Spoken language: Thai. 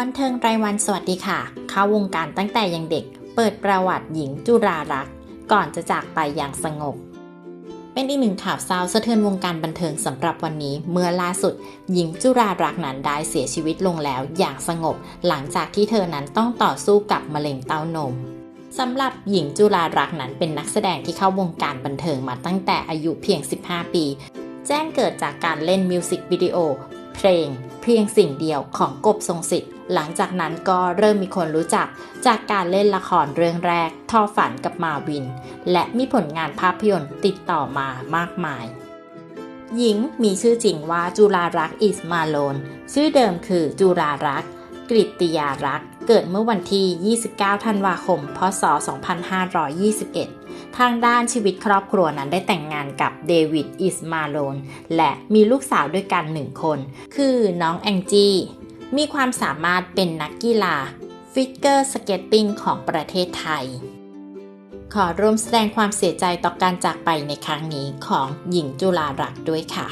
บันเทิงรายวันสวัสดีค่ะ เข้าวงการตั้งแต่ยังเด็ก เปิดประวัติหญิงจุรารักษ์ก่อนจะจากไปอย่างสงบ เป็นอีกหนึ่งข่าวเศร้าสะเทือนวงการบันเทิงสำหรับวันนี้ เมื่อล่าสุด หญิงจุรารักษ์นั้นได้เสียชีวิตลงแล้วอย่างสงบ หลังจากที่เธอนั้นต้องต่อสู้กับมะเร็งเต้านมสำหรับหญิงจุรารักษ์นั้นเป็นนักแสดงที่เข้าวงการบันเทิงมาตั้งแต่อายุเพียง 15 ปี แจ้งเกิดจากการเล่นมิวสิกวิดีโอเพลง เพียงสิ่งเดียวของกบทรงสิทธิ์หลังจากนั้นก็เริ่มมีคนรู้จักจากการเล่นละครเรื่องแรกท่อฝันกับมาวิน และมีผลงานภาพยนตร์ติดต่อมามากมาย หญิงมีชื่อจริงว่าจุลารักษ์อิสมาโลน ชื่อเดิมคือจุลารักษ์ กริติยารักษ์เกิดเมื่อวันที่ 29 ธันวาคม พศ 2521 ทางด้านชีวิตครอบครัวนั้นได้แต่งงานกับเดวิด อิสมาโลน และมีลูกสาวด้วยกันหนึ่งคน คือน้องแองจี้ มีความสามารถเป็นนักกีฬา ฟิกเกอร์สเก็ตติ้งของประเทศไทย ขอร่วมแสดงความเสียใจต่อการจากไปในครั้งนี้ของหญิงจุฬารักษ์ด้วยค่ะ